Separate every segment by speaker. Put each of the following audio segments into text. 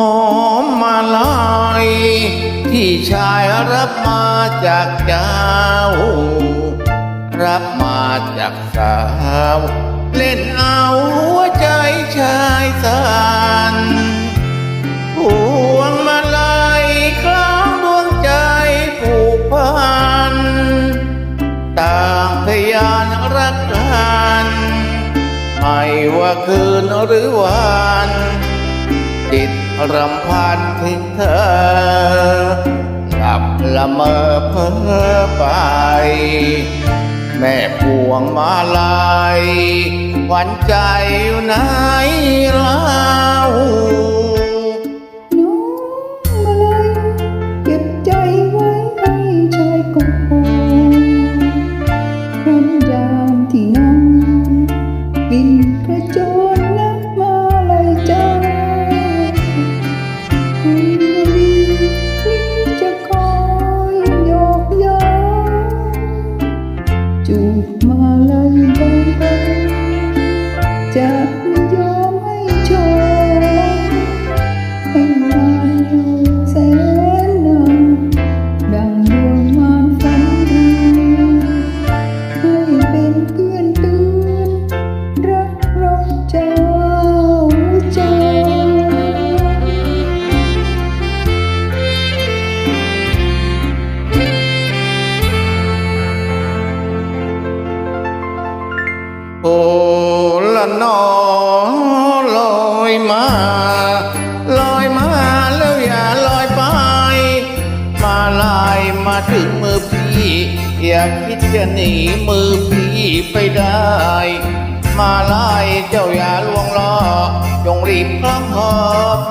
Speaker 1: หอมมาลายที่ชายรับมาจากเจ้า รับมาจากสาว เล่นเอาหัวใจชายสันพวงมาลัยคล้องดวงใจผูกพัน ต่างพยานรักกันไม่ว่าคืนหรือวันจิต รำพันถึงเธอหลับละเมอเพ้อไป แม่พวงมาลัยหวันใจอยู่ไหนล่า
Speaker 2: ใละนอ
Speaker 1: ลอยมา ลอยมาแล้วอย่าลอยไป มาลายมาถึงมือพี่ อย่าคิดจะหนีมือพี่ไปได้ มาลายเจ้าอย่าลวงล้อจงรีบคล้องคอ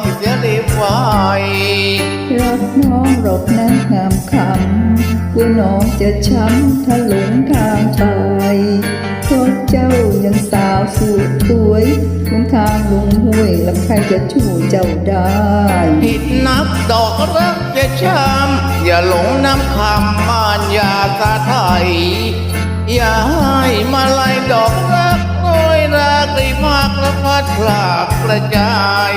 Speaker 1: พี่จะรีบไว้
Speaker 2: รักน้องรอกนะงามคำกลัวน้องจะช้ำถ้าหลงทางไป เพราะเจ้ายังสาวสูดสวยหนทางลงห้วยลำใครจะช่วยเจ้าได้
Speaker 1: ผิดนักดอกรักจะช้ำอย่าหลงน้ำคำมานยาสาไทย อย่าให้มาไล่ดอกรักโอยรักได้มากและพัดพลากกระจาย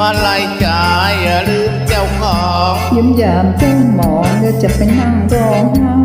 Speaker 1: มาไล่จ่ายอย่าลืมเจ้าของ
Speaker 2: ยิ้มยามเจ้าหมองแล้วจะไปนั่งร้องไห้